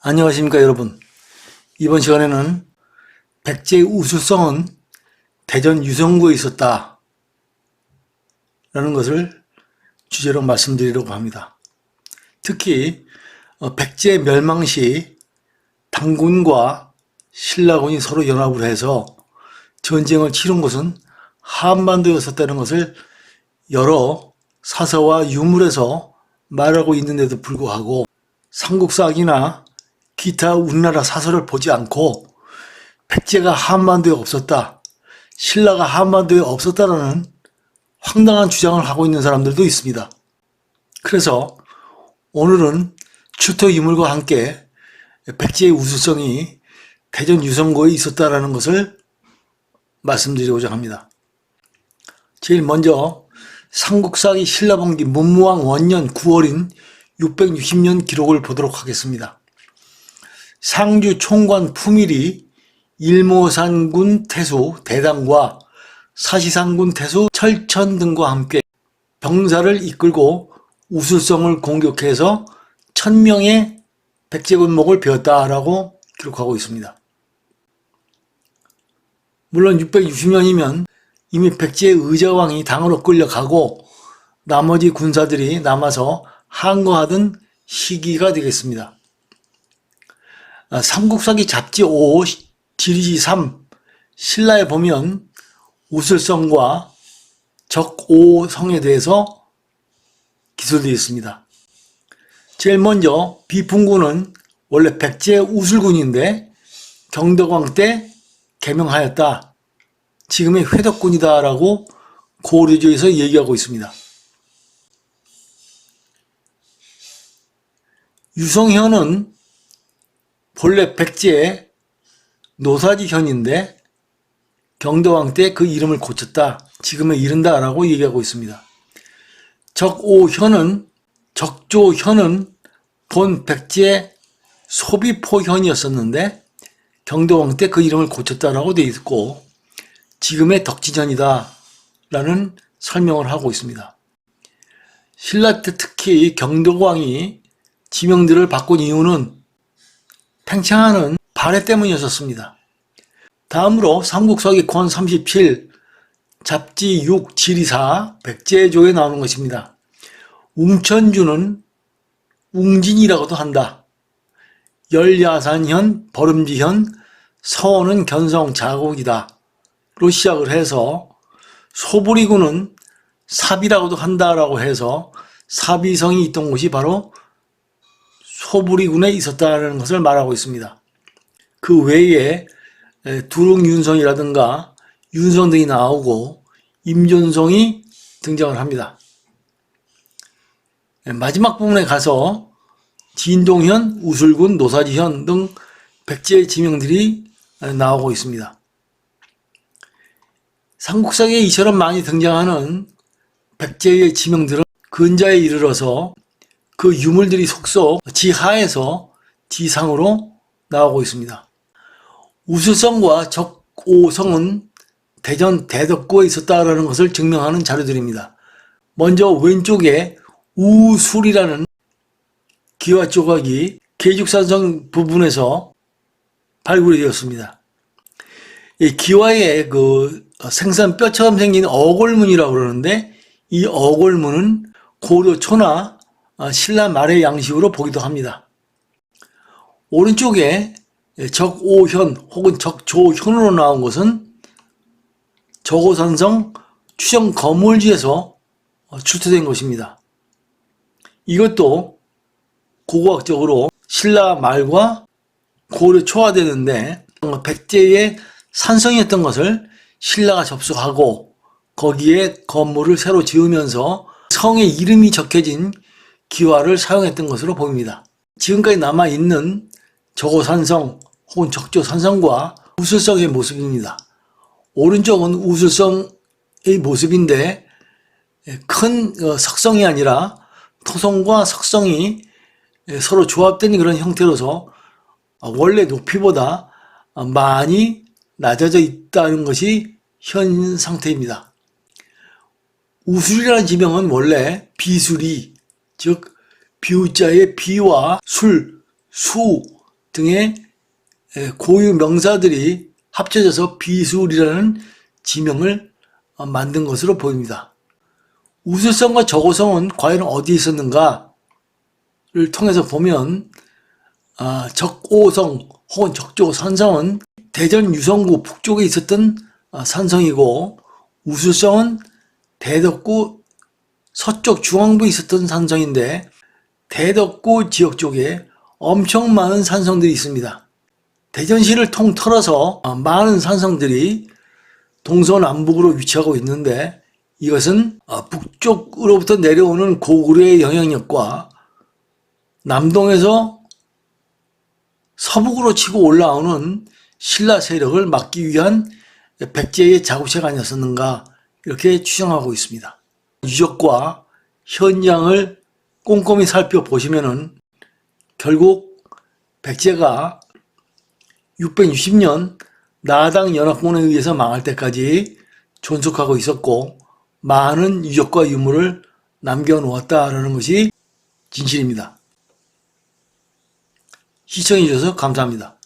안녕하십니까 여러분. 이번 시간에는 백제의 우수성은 대전 유성구에 있었다 라는 것을 주제로 말씀드리려고 합니다. 특히 어, 백제 멸망 시 당군과 신라군이 서로 연합을 해서 전쟁을 치른 곳은 한반도였었다는 것을 여러 사서와 유물에서 말하고 있는데도 불구하고 삼국사기나 기타 우리나라 사설을 보지 않고 백제가 한반도에 없었다, 신라가 한반도에 없었다라는 황당한 주장을 하고 있는 사람들도 있습니다. 그래서 오늘은 추토 유물과 함께 백제의 우수성이 대전 유성고에 있었다라는 것을 말씀드리고자 합니다. 제일 먼저 삼국사기 신라봉기 문무왕 원년 9월인 660년 기록을 보도록 하겠습니다. 상주 총관 품일이 일모산군 태수 대당과 사시상군 태수 철천 등과 함께 병사를 이끌고 우술성을 공격해서 천명의 백제군목을 베었다라고 기록하고 있습니다. 물론 660년이면 이미 백제의 의자왕이 당으로 끌려가고 나머지 군사들이 남아서 항거하던 시기가 되겠습니다. 아, 삼국사기 잡지 5, 지리지 3, 신라에 보면 우슬성과 적오성에 대해서 기술되어 있습니다. 제일 먼저 비풍군은 원래 백제 우술군인데 경덕왕 때 개명하였다. 지금의 회덕군이다 라고 고려조에서 얘기하고 있습니다. 유성현은 본래 백제의 노사지현인데 경도왕 때 그 이름을 고쳤다. 지금에 이른다 라고 얘기하고 있습니다. 적오현은 적조현은 본 백제 소비포현이었었는데 경도왕 때 그 이름을 고쳤다라고 되어 있고 지금의 덕지전이다 라는 설명을 하고 있습니다. 신라 때 특히 경도왕이 지명들을 바꾼 이유는 팽창하는 발해 때문이었습니다. 다음으로 삼국서기 권 37, 잡지 6, 지리사, 백제조에 나오는 것입니다. 웅천주는 웅진이라고도 한다. 열야산현, 버름지현, 서원은 견성 자국이다. 로 시작을 해서 소부리군은 사비라고도 한다라고 해서 사비성이 있던 곳이 바로 소부리군에 있었다는 것을 말하고 있습니다. 그 외에 두릉윤성이라든가 윤성 등이 나오고 임존성이 등장을 합니다. 마지막 부분에 가서 진동현, 우술군, 노사지현 등 백제 지명들이 나오고 있습니다. 삼국사기에 이처럼 많이 등장하는 백제의 지명들은 근자에 이르러서 그 유물들이 속속 지하에서 지상으로 나오고 있습니다. 우수성과 적오성은 대전 대덕구에 있었다라는 것을 증명하는 자료들입니다. 먼저 왼쪽에 우술이라는 기와 조각이 계죽산성 부분에서 발굴이 되었습니다. 이 기와의 그 생선 뼈처럼 생긴 어골문이라고 그러는데 이 어골문은 고려 초나 신라 말의 양식으로 보기도 합니다. 오른쪽에 적오현 혹은 적조현으로 나온 것은 저고산성 추정 거물지에서 출토된 것입니다. 이것도 고고학적으로 신라 말과 고려 초가 되는데 백제의 산성이었던 것을 신라가 접수하고 거기에 건물을 새로 지으면서 성의 이름이 적혀진 기와를 사용했던 것으로 보입니다. 지금까지 남아있는 저고산성 혹은 적조산성과 우술성의 모습입니다. 오른쪽은 우술성의 모습인데 큰 어, 석성이 아니라 토성과 석성이 서로 조합된 그런 형태로서 원래 높이보다 많이 낮아져 있다는 것이 현 상태입니다. 우술이라는 지명은 원래 비술이 즉 비우자의 비와 술, 수, 등의 에, 고유 명사들이 합쳐져서 비술이라는 지명을 어, 만든 것으로 보입니다. 우수성과 저고성은 과연 어디에 있었는가를 통해서 보면 아, 적오성 혹은 적조 산성은 대전 유성구 북쪽에 있었던 아, 산성이고 우수성은 대덕구 서쪽 중앙부에 있었던 산성인데 대덕구 지역 쪽에 엄청 많은 산성들이 있습니다. 대전시를 통틀어서 아, 많은 산성들이 동서남북으로 위치하고 있는데 이것은 아, 북쪽으로부터 내려오는 고구려의 영향력과 남동에서 서북으로 치고 올라오는 신라 세력을 막기 위한 백제의 자구책 아니었었는가 이렇게 추정하고 있습니다. 유적과 현장을 꼼꼼히 살펴보시면은 결국 백제가 660년 나당 연합군에 의해서 망할 때까지 존속하고 있었고 많은 유적과 유물을 남겨놓았다라는 것이 진실입니다. 시청해주셔서 감사합니다.